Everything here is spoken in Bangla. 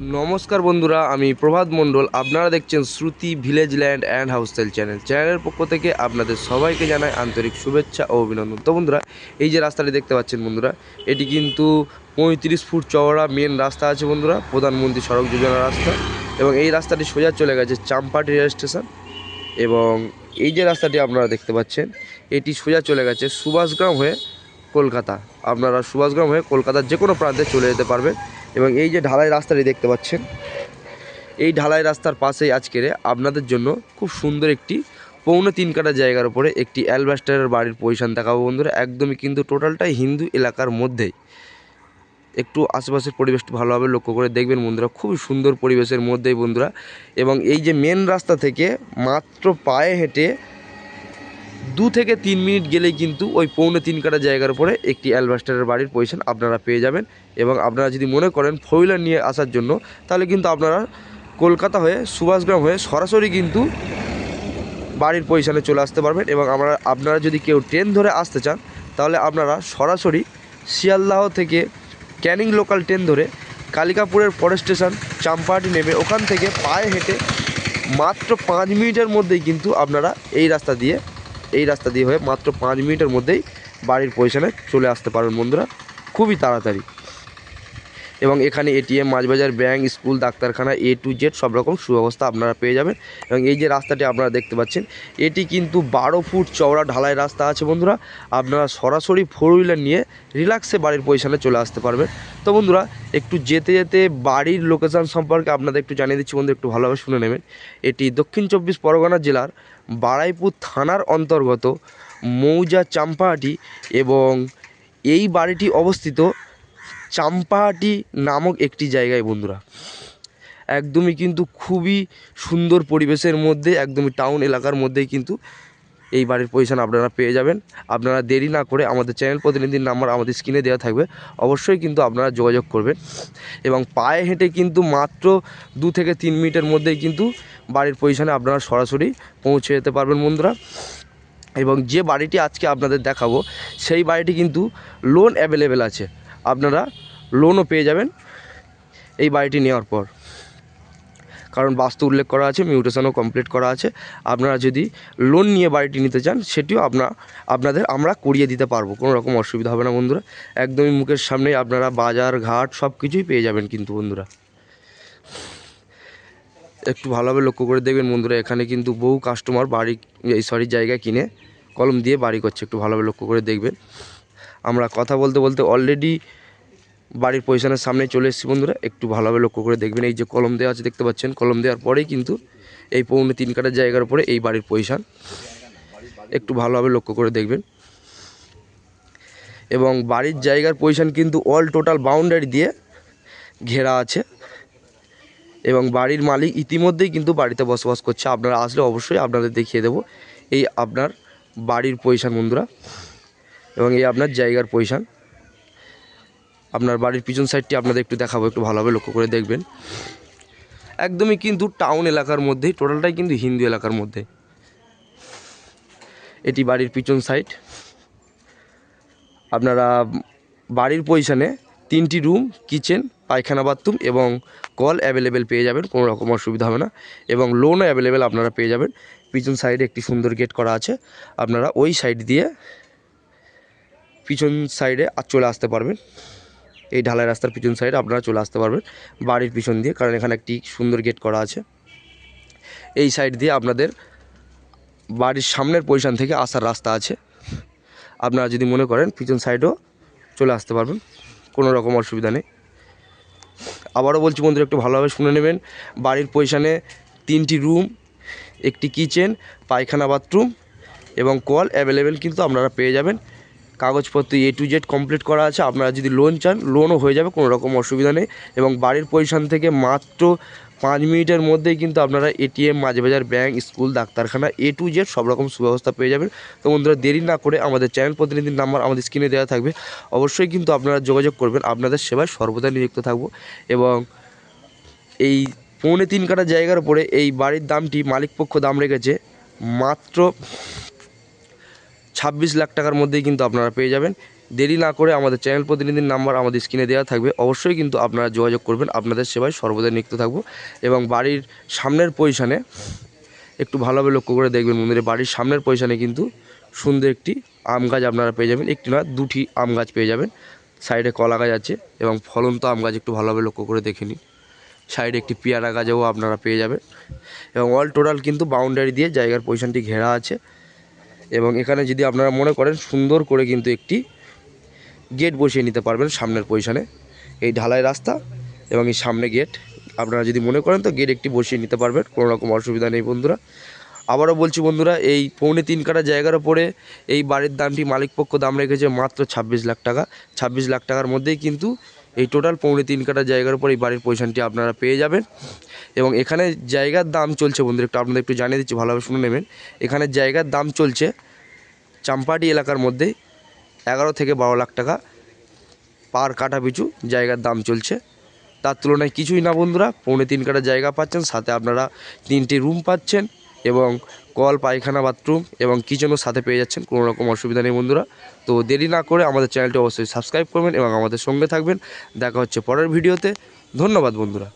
নমস্কার বন্ধুরা, আমি প্রভাত মণ্ডল। আপনারা দেখছেন Shruti village land and house style channel. চ্যানেলের পক্ষ থেকে আপনাদের সবাইকে জানাই আন্তরিক শুভেচ্ছা ও অভিনন্দন। তো বন্ধুরা, এই যে রাস্তাটি দেখতে পাচ্ছেন বন্ধুরা, এটি কিন্তু পঁয়ত্রিশ ফুট চওড়া মেন রাস্তা আছে বন্ধুরা, প্রধানমন্ত্রী সড়ক যোজনা রাস্তা। এবং এই রাস্তাটি সোজা চলে গেছে চাম্পাটি রেল স্টেশন। এবং এই যে রাস্তাটি আপনারা দেখতে পাচ্ছেন, এটি সোজা চলে গেছে সুভাষগ্রাম হয়ে কলকাতা। আপনারা সুভাষগ্রাম হয়ে কলকাতার যে কোনো প্রান্তে চলে যেতে পারবেন। এবং এই যে ঢালাই রাস্তাটি দেখতে পাচ্ছেন, এই ঢালাই রাস্তার পাশেই আজকের আপনাদের জন্য খুব সুন্দর একটি পৌনে তিন কাটা জায়গার উপরে একটি অ্যালবাস্টারের বাড়ির পজিশন দেখাবো বন্ধুরা। একদমই কিন্তু টোটালটাই হিন্দু এলাকার মধ্যেই। একটু আশেপাশের পরিবেশটা ভালোভাবে লক্ষ্য করে দেখবেন বন্ধুরা, খুবই সুন্দর পরিবেশের মধ্যেই বন্ধুরা। এবং এই যে মেন রাস্তা থেকে মাত্র পায়ে হেঁটে দু থেকে তিন মিনিট গেলেই কিন্তু ওই পৌনে তিন কাটা জায়গার উপরে একটি অ্যালবাস্টারের বাড়ির পজিশন আপনারা পেয়ে যাবেন এবং আপনারা যদি মনে করেন ফোর হুইলার নিয়ে আসার জন্য, তাহলে কিন্তু আপনারা কলকাতা হয়ে সুভাষগ্রাম হয়ে সরাসরি কিন্তু বাড়ির পজিশনে চলে আসতে পারবেন এবং আমরা, আপনারা যদি কেউ ট্রেন ধরে আসতে চান, তাহলে আপনারা সরাসরি শিয়ালদাহ থেকে ক্যানিং লোকাল ট্রেন ধরে কালিকাপুরের ফরেস্ট স্টেশন চাম্পাহাটি নেমে ওখান থেকে পায়ে হেঁটে মাত্র পাঁচ মিনিটের মধ্যেই কিন্তু আপনারা এই রাস্তা দিয়ে এই রাস্তা দিয়ে হয়ে মাত্র পাঁচ মিনিটের মধ্যেই বাড়ির পজিশানে চলে আসতে পারবেন বন্ধুরা। খুবই তাড়াতাড়ি। এবং এখানে এটিএম, মাছবাজার, ব্যাংক, স্কুল, ডাক্তারখানা এ টু জেড সব রকম সুব্যবস্থা আপনারা পেয়ে যাবেন। এবং এই যে রাস্তাটি আপনারা দেখতে পাচ্ছেন, এটি কিন্তু বারো ফুট চওড়া ঢালাই রাস্তা আছে বন্ধুরা। আপনারা সরাসরি ফোর হুইলার নিয়ে রিল্যাক্সে বাড়ির পজিশানে চলে আসতে পারবেন। তো বন্ধুরা, একটু যেতে যেতে বাড়ির লোকেশান সম্পর্কে আপনাদের একটু জানিয়ে দিচ্ছি বন্ধু একটু ভালোভাবে শুনে নেবেন। এটি দক্ষিণ চব্বিশ পরগনা জেলার বারাইপুর থানার অন্তর্গত মৌজা চাম্পাহাটি এবং এই বাড়িটি অবস্থিত চাম্পাহাটি নামক একটি জায়গায় বন্ধুরা। একদমই কিন্তু খুবই সুন্দর পরিবেশের মধ্যে, একদমই টাউন এলাকার মধ্যেই কিন্তু এই বাড়ির পজিশন আপনারা পেয়ে যাবেন। আপনারা দেরি না করে আমাদের চ্যানেল প্রতিনিধির নাম্বার আমাদের স্ক্রিনে দেওয়া থাকবে। অবশ্যই কিন্তু আপনারা যোগাযোগ করবেন। এবং পায়ে হেঁটে কিন্তু মাত্র দু থেকে তিন মিনিটের মধ্যেই কিন্তু বাড়ির পজিশানে আপনারা সরাসরি পৌঁছে যেতে পারবেন বন্ধুরা। এবং যে বাড়িটি আজকে আপনাদের দেখাবো, সেই বাড়িটি কিন্তু লোন অ্যাভেলেবেল আছে। আপনারা লোনও পেয়ে যাবেন এই বাড়িটি নেওয়ার পর। কারণ বাস্তু উল্লেখ করা আছে, মিউটেশনও কমপ্লিট করা আছে। আপনারা যদি লোন নিয়ে বাড়িটি নিতে চান, সেটিও আপনা, আপনাদের আমরা করিয়ে দিতে পারব, কোনো রকম অসুবিধা হবে না বন্ধুরা। একদমই মুখের সামনেই আপনারা বাজার, ঘাট সব কিছুই পেয়ে যাবেন কিন্তু বন্ধুরা। একটু ভালোভাবে লক্ষ্য করে দেখবেন বন্ধুরা, এখানে কিন্তু বহু কাস্টমার বাড়ি, এই সরি জায়গা কিনে কলম দিয়ে বাড়ি করছে, একটু ভালোভাবে লক্ষ্য করে দেখবেন। আমরা কথা বলতে বলতে অলরেডি বাড়ির পজিশনের সামনে চলে এসেছি বন্ধুরা। একটু ভালোভাবে লক্ষ্য করে দেখবেন, এই যে কলম দেওয়া আছে দেখতে পাচ্ছেন। কলম দেওয়ার পরেই কিন্তু এই পৌনে তিন কাটার জায়গার উপরে এই বাড়ির পজিশন একটু ভালোভাবে লক্ষ্য করে দেখবেন। এবং বাড়ির জায়গার পজিশন কিন্তু অল টোটাল বাউন্ডারি দিয়ে ঘেরা আছে। এবং বাড়ির মালিক ইতিমধ্যেই কিন্তু বাড়িতে বসবাস করছে। আপনারা আসলে অবশ্যই আপনাদের দেখিয়ে দেবো এই আপনার বাড়ির পজিশন বন্ধুরা। এবং এই আপনার জায়গার পজিশন আপনার বাড়ির পিছন সাইডটি আপনাদের একটু দেখাবো, একটু ভালোভাবে লক্ষ্য করে দেখবেন। একদমই কিন্তু টাউন এলাকার মধ্যেই টোটালটাই কিন্তু হিন্দু এলাকার মধ্যে। এটি বাড়ির পিছন সাইড আপনারা বাড়ির পজিশনে তিনটি রুম কিচেন পায়খানা বাথরুম এবং কল অ্যাভেলেবেল পেয়ে যাবেন, কোনো রকম অসুবিধা হবে না। এবং লোনও অ্যাভেলেবেল আপনারা পেয়ে যাবেন। পিছন সাইডে একটি সুন্দর গেট করা আছে। আপনারা ওই সাইড দিয়ে পিছন সাইডে চলে আসতে পারবেন। এই ঢালাই রাস্তার পিছন সাইডে আপনারা চলে আসতে পারবেন বাড়ির পিছন দিয়ে, কারণ এখানে একটি সুন্দর গেট করা আছে। এই সাইড দিয়ে আপনাদের বাড়ির সামনের পজিশন থেকে আসার রাস্তা আছে। আপনারা যদি মনে করেন পিছন সাইডও চলে আসতে পারবেন, কোনো রকম অসুবিধা নেই। আবারও বলছি বন্ধুরা, একটু ভালোভাবে শুনে নেবেন, বাড়ির পজিশানে তিনটি রুম একটি কিচেন পায়খানা বাথরুম এবং কল অ্যাভেলেবেল কিন্তু আপনারা পেয়ে যাবেন। কাগজপত্র এ টু জেড কমপ্লিট করা আছে। আপনারা যদি লোন চান লোনও হয়ে যাবে, কোনো রকম অসুবিধা নেই। এবং বাড়ির পজিশন থেকে মাত্র পাঁচ মিনিটের মধ্যেই কিন্তু আপনারা এটিএম মাঝবাজার ব্যাংক স্কুল ডাক্তারখানা এ টু জেড সব রকম সুব্যবস্থা পেয়ে যাবেন। তো বন্ধুরা, দেরি না করে আমাদের চ্যানেল প্রতিনিধির নাম্বার আমাদের স্ক্রিনে দেওয়া থাকবে। অবশ্যই কিন্তু আপনারা যোগাযোগ করবেন। আপনাদের সেবায় সর্বদা নিযুক্ত থাকব। এবং এই পৌনে তিন কাটা জায়গার উপরে এই বাড়ির দামটি মালিকপক্ষ দাম রেখেছে মাত্র ছাব্বিশ লাখ টাকার মধ্যেই কিন্তু আপনারা পেয়ে যাবেন। দেরি না করে আমাদের চ্যানেল প্রতিনিধির নাম্বার আমাদের স্ক্রিনে দেওয়া থাকবে। অবশ্যই কিন্তু আপনারা যোগাযোগ করবেন, আপনাদের সেবায় সর্বদা নিযুক্ত থাকব এবং বাড়ির সামনের পজিশানে একটু ভালোভাবে লক্ষ্য করে দেখবেন মন্দিরে বাড়ির সামনের পজিশানে কিন্তু সুন্দর একটি আম গাছ আপনারা পেয়ে যাবেন। একটি না দুটি আম গাছ পেয়ে যাবেন। সাইডে কলা গাছ আছে এবং ফলন্ত আম গাছ একটু ভালোভাবে লক্ষ্য করে দেখে নিন। সাইডে একটি পেয়ারা গাছও আপনারা পেয়ে যাবেন এবং অল টোটাল কিন্তু বাউন্ডারি দিয়ে জায়গার পজিশনটি ঘেরা আছে। এবং এখানে যদি আপনারা মনে করেন সুন্দর করে কিন্তু একটি গেট বসিয়ে নিতে পারবেন সামনের পজিশানে। এই ঢালাই রাস্তা এবং এই সামনে গেট। আপনারা যদি মনে করেন তো গেট একটি বসিয়ে নিতে পারবেন, কোনো রকম অসুবিধা নেই বন্ধুরা। আবারও বলছি বন্ধুরা, এই পৌনে তিন কাটা জায়গার ওপরে এই বাড়ির দামটি মালিকপক্ষ দাম রেখেছে মাত্র ছাব্বিশ লাখ টাকা। ছাব্বিশ লাখ টাকার মধ্যেই কিন্তু এই টোটাল পৌনে তিন কাটা জায়গার উপর এই বাড়ির পজিশনটি আপনারা পেয়ে যাবেন। এবং এখানে জায়গার দাম চলছে বন্ধুরা, একটু আপনাদের একটু জানিয়ে দিচ্ছি, ভালোভাবে শুনে নেবেন। এখানে জায়গার দাম চলছে চাম্পাটি এলাকার মধ্যে এগারো থেকে বারো লাখ টাকা পার কাটা পিছু জায়গার দাম চলছে। তার তুলনায় কিছুই না বন্ধুরা, পৌনে তিন কাটা জায়গা পাচ্ছেন, সাথে আপনারা তিনটি রুম পাচ্ছেন। এবং কল, পায়খানা, বাথরুম এবং কিচেনও সাথে পেয়ে যাচ্ছেন কোনো রকম অসুবিধা নেই বন্ধুরা। তো দেরি না করে আমাদের চ্যানেলটি অবশ্যই সাবস্ক্রাইব করবেন এবং আমাদের সঙ্গে থাকবেন। দেখা হচ্ছে পরের ভিডিওতে। ধন্যবাদ বন্ধুরা।